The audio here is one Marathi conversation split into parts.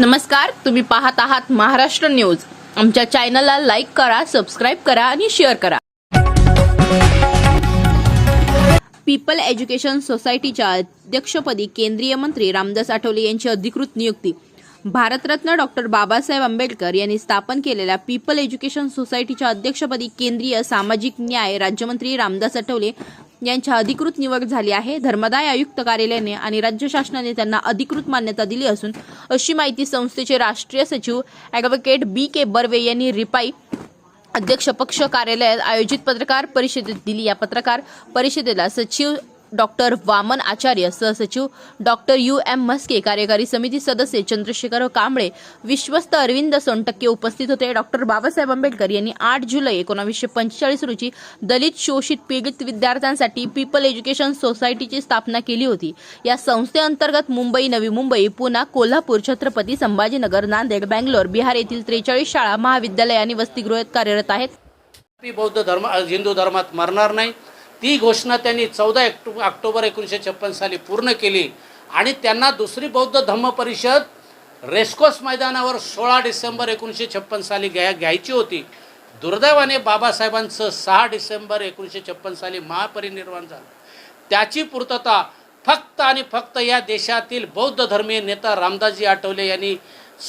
नमस्कार तुम्ही पाहत आहात महाराष्ट्र न्यूज. आमच्या चॅनलला लाईक करा सबस्क्राईब करा आणि शेअर करा. पीपल एज्युकेशन सोसायटीच्या अध्यक्षपदी केंद्रीय मंत्री रामदास आठवले यांची अधिकृत नियुक्ती. भारतरत्न डॉक्टर बाबासाहेब आंबेडकर यांनी स्थापन केलेल्या पीपल एज्युकेशन सोसायटीच्या अध्यक्षपदी केंद्रीय सामाजिक न्याय राज्यमंत्री रामदास आठवले यांच्या अधिकृत निवड झाली आहे. धर्मदाय आयुक्त कार्यालयाने आणि राज्य शासनाने त्यांना अधिकृत मान्यता दिली असून अशी माहिती संस्थेचे राष्ट्रीय सचिव ॲडव्होकेट बी के बर्वे यांनी रिपाई अध्यक्ष पक्ष कार्यालयात आयोजित पत्रकार परिषदेत दिली. या पत्रकार परिषदेला सचिव डॉक्टर वामन आचार्य सहसचिव डॉक्टर यू एम म्हस्के कार्यकारी समिती सदस्य चंद्रशेखर कांबळे विश्वस्त अरविंद सोनटक्के उपस्थित होते. डॉक्टर बाबासाहेब आंबेडकर यांनी आठ जुलै एकोणावीसशे पंचेचाळीस रोजी दलित शोषित पीडित विद्यार्थ्यांसाठी पीपल एज्युकेशन सोसायटीची स्थापना केली होती. या संस्थेअंतर्गत मुंबई नवी मुंबई पुणे कोल्हापूर छत्रपती संभाजीनगर नांदेड बँगलोर बिहार येथील त्रेचाळीस शाळा महाविद्यालय आणि वसतिगृहात कार्यरत आहेत. बौद्ध धर्म हिंदू धर्मात मरणार नाही. ती घोषणा त्यांनी चौदा एक्टो ऑक्टोबर एकोणीसशे छप्पन साली पूर्ण केली. आणि त्यांना दुसरी बौद्ध धम्म परिषद रेस्कोस मैदानावर सोळा डिसेंबर एकोणीसशे छप्पन साली घ्या घ्यायची होती. दुर्दैवाने बाबासाहेबांचं सहा डिसेंबर एकोणीसशे छप्पन साली महापरिनिर्वाण झालं. त्याची पूर्तता फक्त आणि फक्त या देशातील बौद्ध धर्मीय नेता रामदासजी आठवले यांनी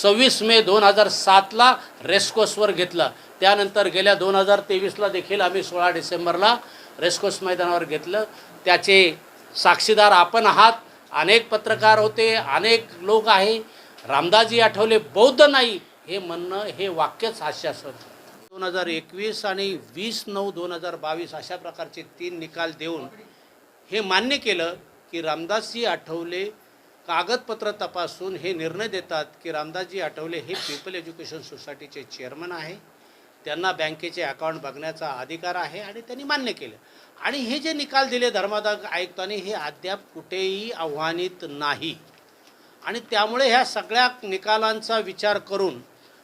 सव्वीस मे दोन हजार सातला रेस्कोसवर घेतलं. त्यानंतर गेल्या दोन हजार तेवीसला देखील आम्ही सोळा डिसेंबरला रेस्कोस मैदानावर घेतलं. त्याचे साक्षीदार आपण आहात. अनेक पत्रकार होते अनेक लोक आहे. रामदासजी आठवले बौद्ध नाही. हे म्हणणं हे वाक्यच हास्यास्पद दोन हजार एकवीस आणि वीस नऊ दोन हजार बावीस अशा प्रकारचे तीन निकाल देऊन हे मान्य केलं की रामदासजी आठवले कागदपत्र तपासून हे निर्णय देतात की रामदासजी आठवले हे पीपल एज्युकेशन सोसायटीचे चेअरमन आहे. त्यांना बँकेचे अकाउंट बघण्याचा अधिकार आहे आणि त्यांनी मान्य केलं. आणि हे जे निकाल दिले धर्मादाय आयुक्तांनी हे अद्याप कुठेही आव्हानित नाही. आणि त्यामुळे ह्या सगळ्या निकालांचा विचार करून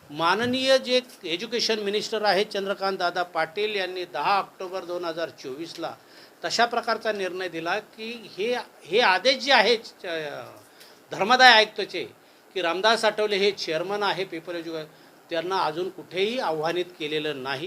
माननीय जे एज्युकेशन मिनिस्टर आहेत चंद्रकांत दादा पाटील यांनी दहा ऑक्टोबर दोन हजार चोवीसला तशा प्रकारचा निर्णय दिला की हे हे आदेश जे आहेत च- धर्मादाय आयुक्तचे की रामदास आठवले हे चेअरमन आहे पेपर एज्युकेशन त्यांना अजून कुठेही आव्हानित केलेलं नाही.